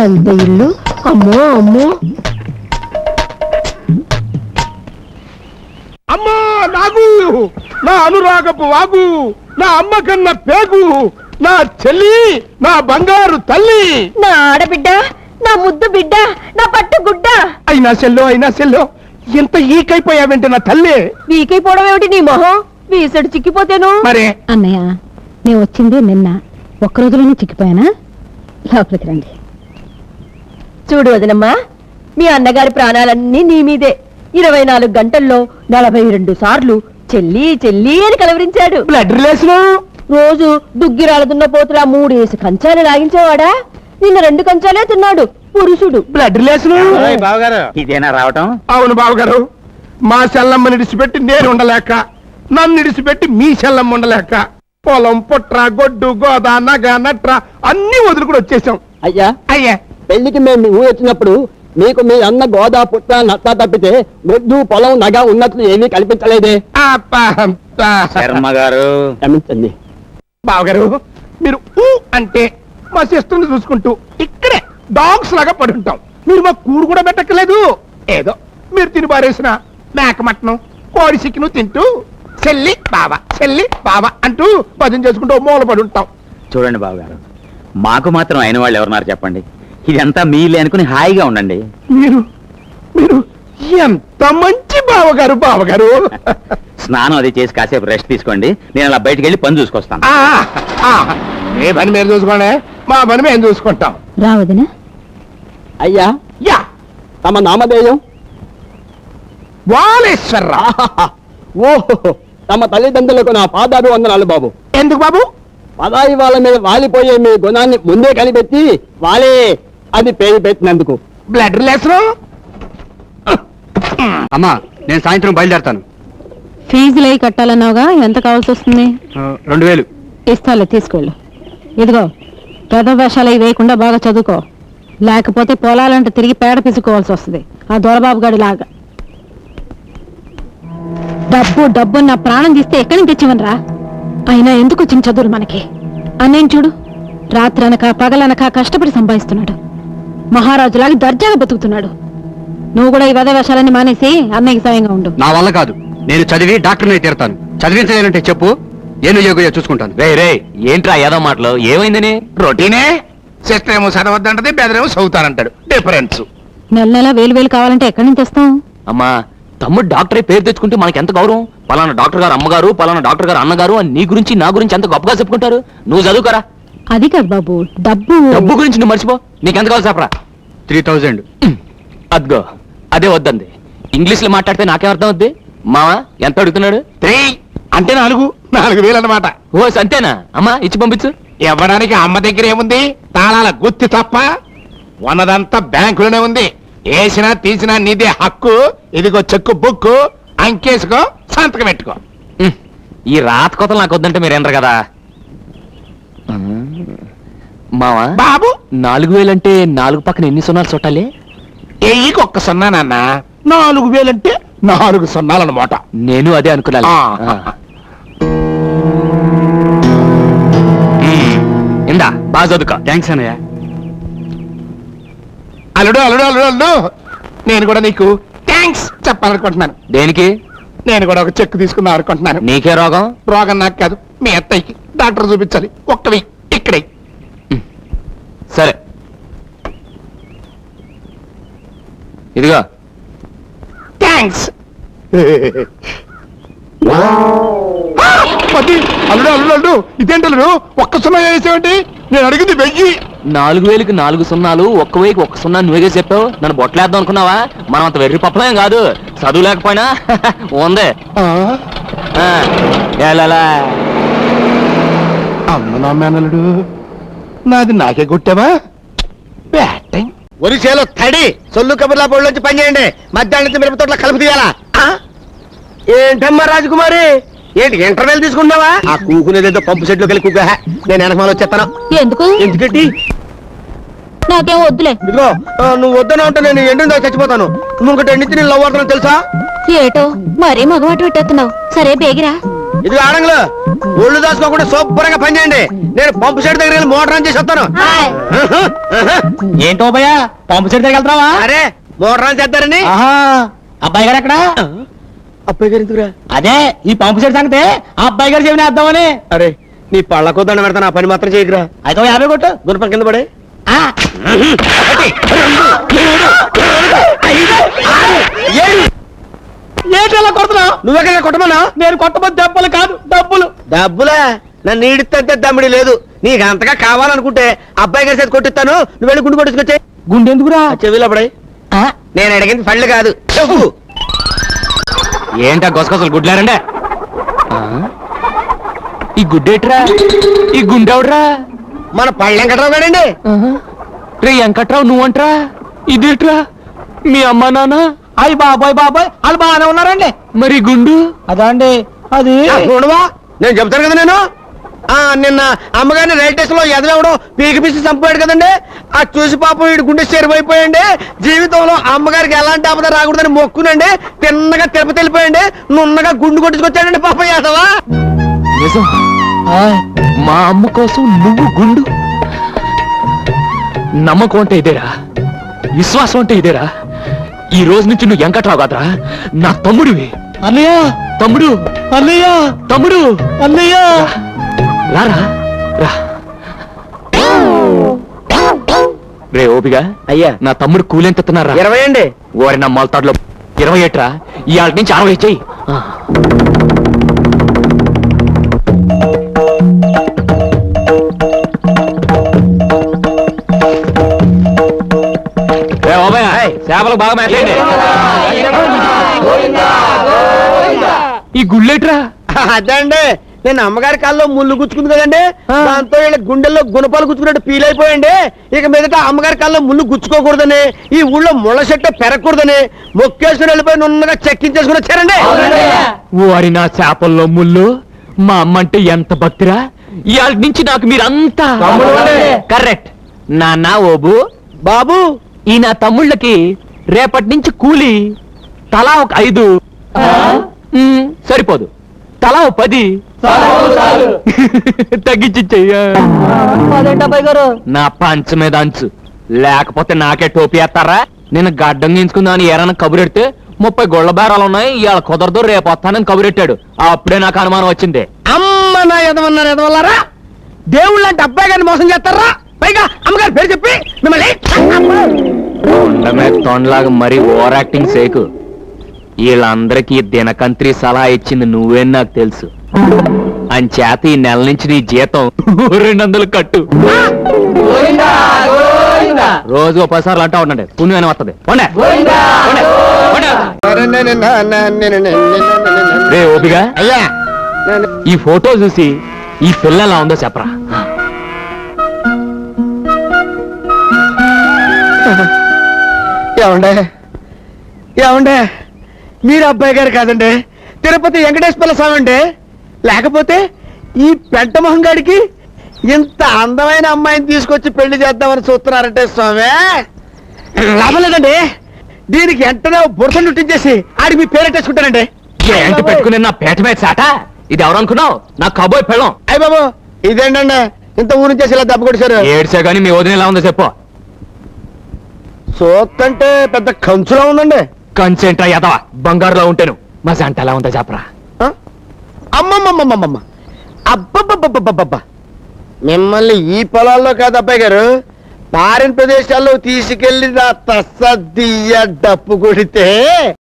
ఎంత ఇల్లు. అమ్మో అమ్మో. అమ్మా నాగు! నా అనురాగపు వాగు! నా అమ్మ కన్న పేగు! నా చెల్లి నా బంగారు తల్లి! నా ఆడబిడ్డ నా ముద్దు బిడ్డ నా పట్టు గుడ్డ అయినా సెల్లో అయినా సెల్లో ఎంత ఈకైపోయావంటే నా తల్లి! వీకైపోవడం ఏమిటి నీ మొహం? వీసడు చిక్కిపోతేను? మరే! అన్నయ్య నేను వచ్చింది నిన్న. ఒక్క రోజులోనే చిక్కిపోయానా? లోపలికి రండి. చూడు వదనమ్మా మీ అన్నగారి ప్రాణాలన్నీ నీ మీదే. ఇరవై నాలుగు గంటల్లో నలభై రెండు సార్లు చెల్లి చెల్లి అని కలవరించాడు. బ్లడ్ రిలేషన్ రోజు దుగ్గిరాల దున్న పోతురా మూడేసి కంచాలు లాగించేవాడా? నిన్న రెండు కంచాలే తిన్నాడు పురుషుడు. బ్లడ్ రిలేషన్ బావగారు. ఇదేనా రావటం? అవును బావగారు. మా సెల్లమ్మని ఇడిచిపెట్టి నేను ఉండలేక నన్ను ఇడిచిపెట్టి మీ సెల్లమ్మ ఉండలేక పొలం పుట్ర గొడ్డు గోద నగ నట్ర అన్ని వదులుకుని వచ్చేసాం. అయ్యా. అయ్యా. పెళ్ళికి మేము మీ ఊరు వచ్చినప్పుడు మీకు మీ అన్న గోదా పుట్ట నత్త తప్పితే గొడ్డు పొలం నగ ఉన్నట్లు ఏమీ కల్పించలేదే. శర్మ గారు. క్షమించండి. బావగారు మీరు ఊ అంటే మా సిస్టర్ని చూసుకుంటూ ఇక్కడే డాగ్స్ లాగా పడి ఉంటాం మీరు మా కూడు కూడా పెట్టక్కలేదు ఏదో మీరు తిని పారేసిన మేక మటనం కోడి చికెను తింటూ చెల్లి బావ చెల్లి బావ అంటూ భజన చేసుకుంటూ మూల పడి ఉంటాం చూడండి బావగారు మాకు మాత్రం అయిన వాళ్ళు ఎవరున్నారు చెప్పండి? ఇదంతా మీలే అనుకుని హాయిగా ఉండండి. మీరు మీరు ఎంత మంచి బావగారు బావగారు. స్నానం అది చేసి కాసేపు రెస్ట్ తీసుకోండి. నేను అలా బయటికి వెళ్ళి పని చూసుకొస్తాను. ఆ, ఆ, ఏ పని మీరు చూసుకోండి. మా పని మేము చూసుకుంటాం. రావదినా అయ్యా. యా. తమ నామధేయం? వాలేశ్వరరావు ఆహాహా. ఓహో తమ తల్లిదండ్రులకు నా పాదాలు వందనాలు బాబు. ఎందుకు బాబు? పదాయి వాళ్ళ మీద వాలిపోయే మీ గుణాన్ని ముందే కనిపెట్టి వాలే అది పేరు పెట్టినందుకు. బ్లడ్ రిలేషన్ అమ్మా నేను సాయంత్రం బయలుదేరతాను. ఫీజులు అయి కట్టాలన్నావుగా ఎంత కావాల్సి వస్తుంది? రెండు వేలు. ఇస్తాలే తీసుకెళ్ళు. ఇదిగో పెద్ద వేషాలు అవి వేయకుండా బాగా చదువుకో. లేకపోతే పొలాలంటే తిరిగి పేడ పిసుకోవాల్సి వస్తుంది. ఆ దొరబాబు గాడి లాగా. డబ్బు డబ్బు నా ప్రాణం తీస్తే ఎక్కడి నుంచి తెచ్చివనరా అయినా ఎందుకు వచ్చిన చదువులు మనకి? అన్నయ్య చూడు. రాత్రనక పగలనక కష్టపడి సంపాదిస్తున్నాడు. మహారాజులాగా దర్జాగా బతుకుతున్నాడు. నువ్వు కూడా ఈ వేషాలన్నీ మానేసి అన్నయ్యకి సాయంగా ఉండు. నా వల్ల కాదు. నేను చదివి డాక్టర్ని తీరుతాను. చదివించలేనంటే చెప్పు. ఏను యోగయో చూసుకుంటాను. రే రే ఏంట్రా ఏదో మాటలు? ఏమైందని రొటీనే? సిస్టర్ ఏమో చదవద్దంటది బెదరేమో చదువుతానంటాడు. డిఫరెన్స్ నెల నెల వేలు వేలు కావాలంటే ఎక్కడి నుంచి తెస్తాం అమ్మా తమ్ముడు డాక్టరే పేరు తెచ్చుకుంటే మనకి ఎంత గౌరవం? పలానా డాక్టర్ గారు అమ్మగారు పలానా డాక్టర్ గారు అన్నగారు అని నీ గురించి నా గురించి ఎంత గొప్పగా చెప్పుకుంటారు? నువ్వు చదువుకోరా. అది కాదు బాబు డబ్బు. డబ్బు గురించి నువ్వు మర్చిపో. నీకెంత కావాలి చెప్పరా. Three thousand. అద్గో అదే వద్దంది. ఇంగ్లీష్లో మాట్లాడితే నాకేం అర్థం అవుద్ది. మావా ఎంత అడుగుతున్నాడు? త్రీ. అంటే నాలుగు. నాలుగు వేలు అన్నమాట. ఓ అంతేనా అమ్మా ఇచ్చి పంపించు. ఇవ్వడానికి అమ్మ దగ్గర ఏముంది తాళాల గుత్తి తప్ప ఉన్నదంతా బ్యాంకులోనే ఉంది. వేసినా తీసినా నీదే హక్కు. ఇదిగో చెక్కు బుక్కు. అంకేసుకో సంతకం పెట్టుకో. ఉమ్, ఈ రాత కొత్తలు నాకు వద్దంటే మీరు ఎండరు కదా. మావా? బాబు? నాలుగు వేలంటే నాలుగు పక్కన ఎన్ని సున్నాలు చుట్టాలి? ఎయ్యికి ఒక్క సున్నా నాన్న. నాలుగు వేలంటే నాలుగు సున్నాలన్నమాట నేను అదే అనుకున్నాను. ఆ. ఇందా బాగా చదువుకో. థ్యాంక్స్ అన్నయ్య. అల్లుడు అల్లుడు అల్లుడు అల్లుడు. నేను కూడా నీకు థ్యాంక్స్ చెప్పాలనుకుంటున్నాను. దేనికి? నేను కూడా ఒక చెక్ తీసుకుందాం అనుకుంటున్నాను. నీకే రోగం? రోగం నాకు కాదు. మీ అత్తయ్యకి డాక్టర్ చూపించాలి. ఒక్కవి ఇక్కడే సరే ఇదిగో. థ్యాంక్స్ పది అల్లుడు అల్లుడు అల్లుడు ఇదేంటి అల్లుడు? ఒక్క సున్నా వేసావంటి నేను అడిగింది వెయ్యి. నాలుగు వేలకి నాలుగు సున్నాలు ఒక్క వేకి ఒక్క సున్నా నువ్వే చెప్పావు? నన్ను బొట్టలేద్దాం అనుకున్నావా? మనం అంత వెర్రి పప్పలేం కాదు. చదువు లేకపోయినా ఉంది. ఆ, ఆ, ఏలాలా. అమ్మ నా మేనల్లుడు నాది నాకే కొట్టావా? బ్యాటింగ్. ఒరిసేలో తడి. సొల్లు కబుర్లా బోర్డులోంచి పని చేయండి. మధ్యాహ్నం మిరప తోటలో కలుపు తీయాలా? ఏంటమ్మా రాజకుమారి? ఏంటి ఇంటర్వెల్ తీసుకున్నావా ఆ కూకునేదేదో పంపు సెట్లోకి వెళ్ళి కూక నేను వెనకమాల వచ్చేస్తాను ఎందుకు? ఎందుకంటే నాకేం వద్దులే. ఇదిగో నువ్వు వద్దన ఉంటే నేను ఎండిందో చచ్చిపోతాను. నువ్వు ఇంకటి ఎండితే నేను లవ్ అవుతాను తెలుసా? ఏటో మరీ మగవాటి పెట్టేస్తున్నావు. సరే బేగిరా. ఇది ఆడంగులు. ఒళ్ళు దాచుకోకుండా శుభ్రంగా పని చేయండి. నేను పంపు సెట్ దగ్గర వెళ్ళి మోటార్ ఆన్ చేసి వస్తాను. ఏంటో భయ పంపు సెట్ దగ్గర వెళ్తావా అరే మోటార్ ఆన్ చేద్దారని. అబ్బాయి గారు ఎక్కడ? అబ్బాయి గారు ఎందుకురా? అదే ఈ పంపు సెట్ సంగతే ఆ అబ్బాయి గారు చెవిని వేద్దామని. అరే నీ పళ్ళ కొద్దండ పెడతాను ఆ పని మాత్రం చేయకురా. అయితే యాభై కొట్టు. గుణపం కింద పడే. ఆ. ఏంటి అలా కొడుతున్నావు నువ్వెక్కడ కొట్టమన్నా? నేను కొట్టబోతు దెబ్బలు కాదు డబ్బులు. డబ్బులా? నన్ను ఈడితే దమ్మిడి లేదు. నీకు అంతగా కావాలనుకుంటే అబ్బాయి గారి చేతి కొట్టిస్తాను. నువ్వు వెళ్ళి గుండు కొట్టుకొచ్చే గుండెందుకురా చెవిలో పడే నేను అడిగింది పళ్ళు కాదు. చెప్పు. ఏంటా గొసగొసలు గుడ్లారండే? ఈ గుడ్డేట్రా? ఈ గుండెవడ్రా? మన పళ్ళు వెంకట్రావు గారండి. రే వెంకట్రావు నువ్వంట్రా? ఇదేట్రా? మీ అమ్మ నాన్న? అయ్యి బాబాయ్ బాబాయ్ వాళ్ళు బాగానే ఉన్నారండి. మరి గుండు? అదా అండి అది. చూడవా నేను చెప్తాను కదా నేను? ఆ నిన్న అమ్మగారిని రైల్ స్టేషన్లో ఎదలవడం పీకి పిసి చంపాడు కదండి. ఆ చూసి పాపం వీడి గుండె చెరువైపోయండి జీవితంలో అమ్మగారికి ఎలాంటి ఆపద రాకూడదని మొక్కునండి. తిన్నగా తిరుపతి వెళ్ళిపోయండి నున్నగా గుండు కొట్టుకొచ్చాడండి పాపం యాదవా. నిజం. మా అమ్మ కోసం నువ్వు గుండు. నమ్మకం అంటే ఇదేరా. విశ్వాసం అంటే ఇదేరా. ఈ రోజు నుంచి నువ్వు వెంకట్రావు కాదరా నా తమ్ముడివి. అన్నయ్య! తమ్ముడు. అన్నయ్య! తమ్ముడు. అన్నయ్య! రారా రా రే. ఓపిగా. అయ్యా. నా తమ్ముడు కూలెంత ఎత్తున్నారా ఇరవై అండి. ఓరి నా మొలతాడులో. ఇరవై ఏట్రా? ఇవాళ నుంచి అరవై చెయ్యి. చేపలకు బాగా మేతండి ఈ గుళ్ళేట్రా? అదండి. నేను అమ్మగారి కాల్లో ముళ్ళు గుచ్చుకుంది కదండి. దాంతో వీళ్ళ గుండెల్లో గుణపాలు గుచ్చుకున్నట్టు ఫీల్ అయిపోయండి. ఇక మీదట అమ్మగారి కాల్లో ముళ్ళు గుచ్చుకోకూడదని ఈ ఊళ్ళో ముళ్ళ చెట్టు పెరగకూడదని మొక్కేసుకుని వెళ్ళిపోయి నున్నగా చెక్కించేసుకుని వచ్చారండి. ఓరి నా చేపల్లో ముళ్ళు మా అమ్మ అంటే ఎంత భక్తిరా? ఇవాళ నుంచి నాకు మీరంతా కరెక్ట్. నాన్న ఓబు. బాబు. ఈ నా తమ్ముళ్ళకి రేపటి నుంచి కూలి తలా ఒక ఐదు. మ్, సరిపోదు. తలా ఒక పది. తగ్గించి అదేంటబ్బాయి గారు? నా పంచ మీద అంచు. లేకపోతే నాకే టోపీ వేస్తారా? నేను గడ్డం గించుకుందామని ఏరైనా కబురెడితే ముప్పై గొళ్ళ బేరాలు ఉన్నాయి ఇవాళ కుదరదు రేపు వస్తానని కబురెట్టాడు. అప్పుడే నాకు అనుమానం వచ్చింది. అమ్మ నా ఎదవన్నారు ఎదవల్లారా దేవుళ్ళు అంటే అబ్బాయి గారిని మోసం చేస్తారా? పైగా అమ్మగారి పేరు చెప్పి మిమ్మల్ని తొండలాగా మరీ ఓవర్ యాక్టింగ్ సేకు వీళ్ళందరికీ దినకంత్రి సలహా ఇచ్చింది నువ్వే నాకు తెలుసు. అంచేత ఈ నెల నుంచి నీ జీతం రెండు వందలు కట్టు. రోజు ఓ సార్లు అంటా ఉండండి. పుణ్యమైన వస్తుంది. రే ఓపిగా? అయ్యా ఈ ఫోటో చూసి ఈ పిల్ల ఎలా ఉందో చెప్పరా. ఏమండే? ఏమండే? మీరు అబ్బాయి గారు కాదండి. తిరుపతి వెంకటేశ్వర స్వామి అండి. లేకపోతే ఈ పెంట గాడికి ఇంత అందమైన అమ్మాయిని తీసుకొచ్చి పెళ్ళి చేద్దామని చూస్తున్నారంటే స్వామి. లాభం లేదండి. దీనికి వెంటనే బురద నుట్టించేసి ఆడికి మీ పేరెట్టేసుకుంటానండి ఏంటి పెట్టుకుని నా పేట మీద సాట ఇది ఎవరు అనుకున్నావు? నా కబోయ్ పెళ్ళం. అయ్య బాబు ఇదేంటండి? ఇంత ఊరి నుంచి ఇలా దెబ్బ కొడిశారు ఏడ్చా గానీ మీ వదిన ఎలా ఉందో చెప్పు. సోత్తంటే పెద్ద కంచులో ఉందండి. కంచెంట్రా యదవ బంగారులో ఉంటాను. మా జంట ఎలా ఉందో చెప్పరా? అమ్మమ్మమ్మమ్మమ్మ. అబ్బబ్బబ్బబ్బబ్బబ్బ మిమ్మల్ని ఈ పొలాల్లో కాదు అబ్బాయి గారు ఫారిన్ ప్రదేశాల్లో తీసుకెళ్ళి నా తస్స దియ్య డప్పు కొడితే